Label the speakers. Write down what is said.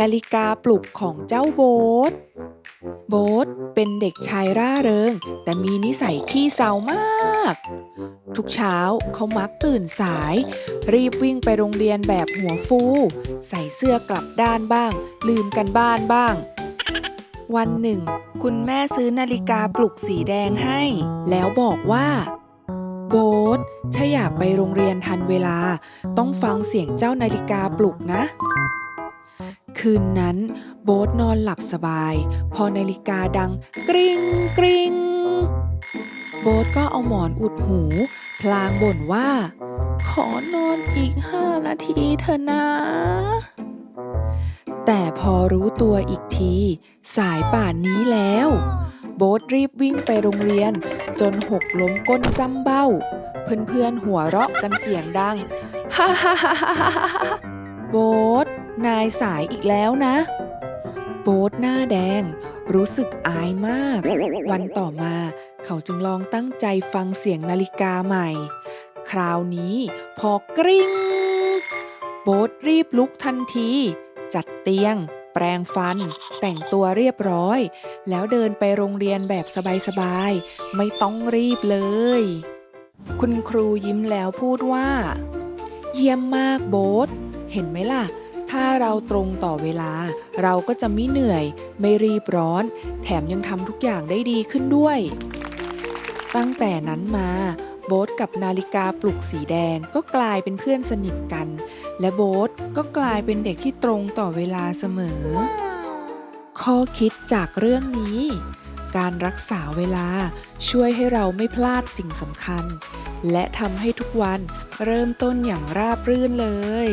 Speaker 1: นาฬิกาปลุกของเจ้าโบ๊ท โบ๊ทเป็นเด็กชายร่าเริง แต่มีนิสัยขี้เศร้ามาก ทุกเช้าเขามักตื่นสาย รีบวิ่งไปโรงเรียนแบบหัวฟู ใส่เสื้อกลับด้านบ้าง ลืมกันบ้านบ้าง วันหนึ่ง คุณแม่ซื้อนาฬิกาปลุกสีแดงให้ แล้วบอกว่าโบ๊ทถ้าอยากไปโรงเรียนทันเวลา ต้องฟังเสียงเจ้านาฬิกาปลุกนะ คืนนั้น โบ๊ทนอนหลับสบาย พอนาฬิกาดังกริ๊งกริ๊งโบ๊ทก็เอาหมอนอุดหู พลางบ่นว่า ขอนอนอีกห้านาทีเถอะนะ แต่พอรู้ตัวอีกที สายป่านนี้แล้ว โบ๊ทรีบวิ่งไปโรงเรียน จนหกล้มก้นจำเบ้า เพื่อนๆหัวเราะกันเสียงดัง ฮ่าฮ่าฮ่าฮ่าฮ่าฮ่าโบ๊ท นายสายอีกแล้วนะ โบ๊ทหน้าแดง รู้สึกอายมาก วันต่อมาเขาจึงลองตั้งใจฟังเสียงนาฬิกาใหม่ คราวนี้พอกริ้ง โบ๊ทรีบลุกทันที จัดเตียง แปรงฟัน แต่งตัวเรียบร้อย แล้วเดินไปโรงเรียนแบบสบายๆ ไม่ต้องรีบเลย คุณครูยิ้มแล้วพูดว่า เยี่ยมมากโบ๊ทเห็นไหมล่ะ ถ้าเราตรงต่อเวลา เราก็จะไม่เหนื่อย ไม่รีบร้อน แถมยังทำทุกอย่างได้ดีขึ้นด้วย ตั้งแต่นั้นมา โบ๊ทกับนาฬิกาปลุกสีแดงก็กลายเป็นเพื่อนสนิทกัน และโบ๊ทก็กลายเป็นเด็กที่ตรงต่อเวลาเสมอ ข้อคิดจากเรื่องนี้ การรักษาเวลาช่วยให้เราไม่พลาดสิ่งสำคัญ และทำให้ทุกวันเริ่มต้นอย่างราบรื่นเลย